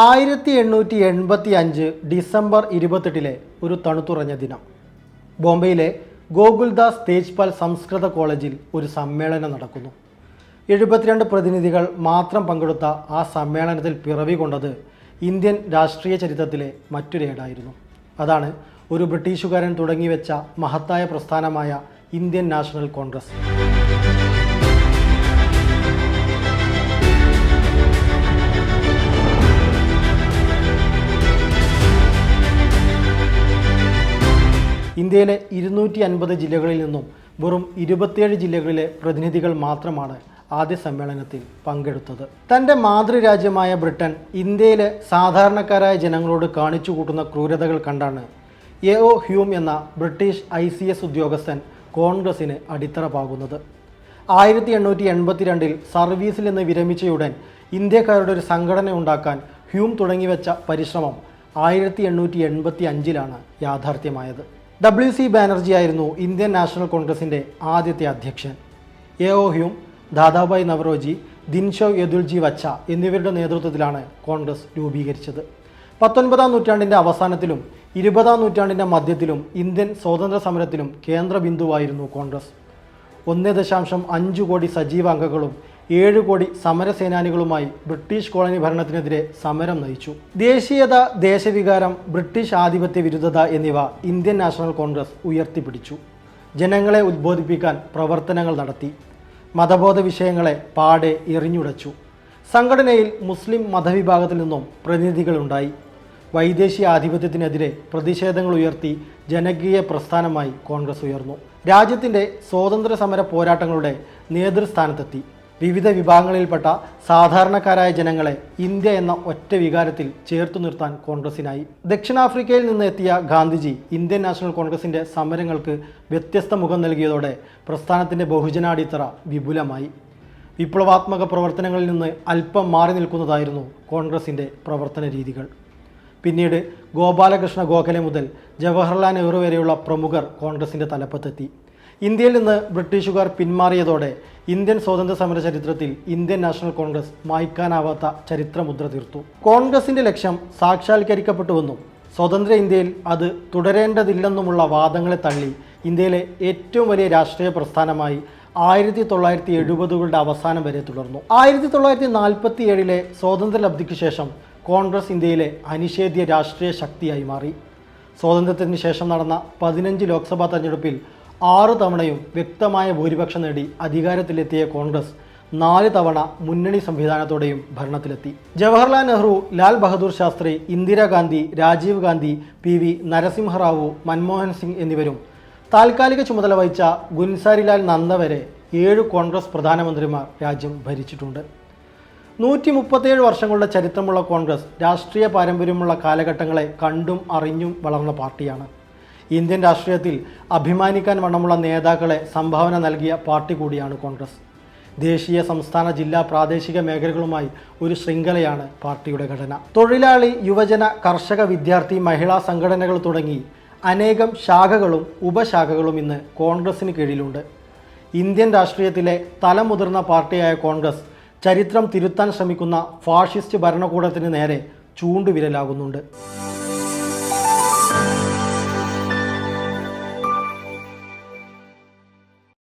ആയിരത്തി എണ്ണൂറ്റി എൺപത്തി അഞ്ച് ഡിസംബർ ഇരുപത്തെട്ടിലെ ഒരു തണുത്തുറഞ്ഞ ദിനം. ബോംബെയിലെ ഗോകുൽദാസ് തേജ്പാൽ സംസ്കൃത കോളേജിൽ ഒരു സമ്മേളനം നടക്കുന്നു. എഴുപത്തിരണ്ട് പ്രതിനിധികൾ മാത്രം പങ്കെടുത്ത ആ സമ്മേളനത്തിൽ പിറവി കൊണ്ടത് ഇന്ത്യൻ രാഷ്ട്രീയ ചരിത്രത്തിലെ മറ്റൊരേടായിരുന്നു അതാണ് ഒരു ബ്രിട്ടീഷുകാരൻ തുടങ്ങിവെച്ച മഹത്തായ പ്രസ്ഥാനമായ ഇന്ത്യൻ നാഷണൽ കോൺഗ്രസ്. ഇന്ത്യയിലെ ഇരുന്നൂറ്റി അൻപത് ജില്ലകളിൽ നിന്നും വെറും ഇരുപത്തിയേഴ് ജില്ലകളിലെ പ്രതിനിധികൾ മാത്രമാണ് ആദ്യ സമ്മേളനത്തിൽ പങ്കെടുത്തത്. തന്റെ മാതൃരാജ്യമായ ബ്രിട്ടൻ ഇന്ത്യയിലെ സാധാരണക്കാരായ ജനങ്ങളോട് കാണിച്ചു കൂട്ടുന്ന ക്രൂരതകൾ കണ്ടാണ് എ ഒ ഹ്യൂം എന്ന ബ്രിട്ടീഷ് ഐ സി എസ് ഉദ്യോഗസ്ഥൻ കോൺഗ്രസിന് അടിത്തറ പാകുന്നത് ആയിരത്തി എണ്ണൂറ്റി എൺപത്തിരണ്ടിൽ സർവീസിൽ നിന്ന് വിരമിച്ചയുടൻ ഇന്ത്യക്കാരുടെ ഒരു സംഘടന ഉണ്ടാക്കാൻ ഹ്യൂം തുടങ്ങിവെച്ച പരിശ്രമം ആയിരത്തി എണ്ണൂറ്റി എൺപത്തി അഞ്ചിലാണ് യാഥാർത്ഥ്യമായത്. ഡബ്ല്യു സി ബാനർജി ആയിരുന്നു ഇന്ത്യൻ നാഷണൽ കോൺഗ്രസിന്റെ ആദ്യത്തെ അധ്യക്ഷൻ. A O Hume Dadabhai Naoroji Dinshaw Eduljee Wacha എന്നിവരുടെ നേതൃത്വത്തിലാണ് കോൺഗ്രസ് രൂപീകരിച്ചത്. പത്തൊൻപതാം നൂറ്റാണ്ടിന്റെ അവസാനത്തിലും ഇരുപതാം നൂറ്റാണ്ടിന്റെ മധ്യത്തിലും ഇന്ത്യൻ സ്വാതന്ത്ര്യ സമരത്തിലും കേന്ദ്ര ബിന്ദുവായിരുന്നു കോൺഗ്രസ്. ഒന്ന് ദശാംശം അഞ്ച് കോടി സജീവ അംഗങ്ങളും ഏഴ് കോടി സമരസേനാനികളുമായി ബ്രിട്ടീഷ് കോളനി ഭരണത്തിനെതിരെ സമരം നയിച്ചു. ദേശീയത ദേശവികാരം ബ്രിട്ടീഷ് ആധിപത്യ വിരുദ്ധത എന്നിവ ഇന്ത്യൻ നാഷണൽ കോൺഗ്രസ് ഉയർത്തിപ്പിടിച്ചു. ജനങ്ങളെ ഉദ്ബോധിപ്പിക്കാൻ പ്രവർത്തനങ്ങൾ നടത്തി. മതബോധ വിഷയങ്ങളെ പാടെ എറിഞ്ഞുടച്ചു. സംഘടനയിൽ മുസ്ലിം മതവിഭാഗത്തിൽ നിന്നും പ്രതിനിധികളുണ്ടായി. വൈദേശിക ആധിപത്യത്തിനെതിരെ പ്രതിഷേധങ്ങൾ ഉയർത്തി ജനകീയ പ്രസ്ഥാനമായി കോൺഗ്രസ് ഉയർന്നു. രാജ്യത്തിന്റെ സ്വാതന്ത്ര്യ സമര പോരാട്ടങ്ങളുടെ നേതൃസ്ഥാനത്തെത്തി. വിവിധ വിഭാഗങ്ങളിൽപ്പെട്ട സാധാരണക്കാരായ ജനങ്ങളെ ഇന്ത്യ എന്ന ഒറ്റ വികാരത്തിൽ ചേർത്തു നിർത്താൻ കോൺഗ്രസിനായി. ദക്ഷിണാഫ്രിക്കയിൽ നിന്ന് എത്തിയ ഗാന്ധിജി ഇന്ത്യൻ നാഷണൽ കോൺഗ്രസിന്റെ സമരങ്ങൾക്ക് വ്യത്യസ്ത മുഖം നൽകിയതോടെ പ്രസ്ഥാനത്തിന്റെ ബഹുജനാടിത്തറ വിപുലമായി. വിപ്ലവാത്മക പ്രവർത്തനങ്ങളിൽ നിന്ന് അല്പം മാറി നിൽക്കുന്നതായിരുന്നു കോൺഗ്രസിന്റെ പ്രവർത്തന രീതികൾ. പിന്നീട് ഗോപാലകൃഷ്ണ ഗോഖലെ മുതൽ ജവഹർലാൽ നെഹ്റു വരെയുള്ള പ്രമുഖർ കോൺഗ്രസിന്റെ തലപ്പത്തെത്തി. ഇന്ത്യയിൽ നിന്ന് ബ്രിട്ടീഷുകാർ പിന്മാറിയതോടെ ഇന്ത്യൻ സ്വാതന്ത്ര്യ സമര ചരിത്രത്തിൽ ഇന്ത്യൻ നാഷണൽ കോൺഗ്രസ് മായ്ക്കാനാവാത്ത ചരിത്രമുദ്ര തീർത്തു. കോൺഗ്രസിന്റെ ലക്ഷ്യം സാക്ഷാത്കരിക്കപ്പെട്ടുവെന്നും സ്വതന്ത്ര ഇന്ത്യയിൽ അത് തുടരേണ്ടതില്ലെന്നുമുള്ള വാദങ്ങളെ തള്ളി ഇന്ത്യയിലെ ഏറ്റവും വലിയ രാഷ്ട്രീയ പ്രസ്ഥാനമായി ആയിരത്തി തൊള്ളായിരത്തി എഴുപതുകളുടെ അവസാനം വരെ തുടർന്നു. ആയിരത്തി തൊള്ളായിരത്തി നാൽപ്പത്തി ഏഴിലെ സ്വാതന്ത്ര്യലബ്ധിക്ക് ശേഷം കോൺഗ്രസ് ഇന്ത്യയിലെ അനിഷേധ്യ രാഷ്ട്രീയ ശക്തിയായി മാറി. സ്വാതന്ത്ര്യത്തിന് ശേഷം നടന്ന പതിനഞ്ച് ലോക്സഭാ തെരഞ്ഞെടുപ്പിൽ ആറ് തവണയും വ്യക്തമായ ഭൂരിപക്ഷം നേടി അധികാരത്തിലെത്തിയ കോൺഗ്രസ് നാല് തവണ മുന്നണി സംവിധാനത്തോടെയും ഭരണത്തിലെത്തി. ജവഹർലാൽ നെഹ്റു ലാൽ ബഹദൂർ ശാസ്ത്രി ഇന്ദിരാഗാന്ധി രാജീവ് ഗാന്ധി പി വി നരസിംഹറാവു മൻമോഹൻ സിംഗ് എന്നിവരും താൽക്കാലിക ചുമതല വഹിച്ച ഗുൻസാരിലാൽ നന്ദ വരെ ഏഴ് കോൺഗ്രസ് പ്രധാനമന്ത്രിമാർ രാജ്യം ഭരിച്ചിട്ടുണ്ട്. നൂറ്റി മുപ്പത്തേഴ് വർഷങ്ങളുടെ ചരിത്രമുള്ള കോൺഗ്രസ് രാഷ്ട്രീയ പാരമ്പര്യമുള്ള കാലഘട്ടങ്ങളെ കണ്ടും അറിഞ്ഞും വളർന്ന പാർട്ടിയാണ്. ഇന്ത്യൻ രാഷ്ട്രീയത്തിൽ അഭിമാനിക്കാൻ വണ്ണമുള്ള നേതാക്കളെ സംഭാവന നൽകിയ പാർട്ടി കൂടിയാണ് കോൺഗ്രസ്. ദേശീയ സംസ്ഥാന ജില്ലാ പ്രാദേശിക മേഖലകളുമായി ഒരു ശൃംഖലയാണ് പാർട്ടിയുടെ ഘടന. തൊഴിലാളി യുവജന കർഷക വിദ്യാർത്ഥി മഹിളാ സംഘടനകൾ തുടങ്ങി അനേകം ശാഖകളും ഉപശാഖകളും ഇന്ന് കോൺഗ്രസിന് കീഴിലുണ്ട്. ഇന്ത്യൻ രാഷ്ട്രീയത്തിലെ തലമുതിർന്ന പാർട്ടിയായ കോൺഗ്രസ് ചരിത്രം തിരുത്താൻ ശ്രമിക്കുന്ന ഫാഷിസ്റ്റ് ഭരണകൂടത്തിന് നേരെ ചൂണ്ടുവിരലാകുന്നുണ്ട്.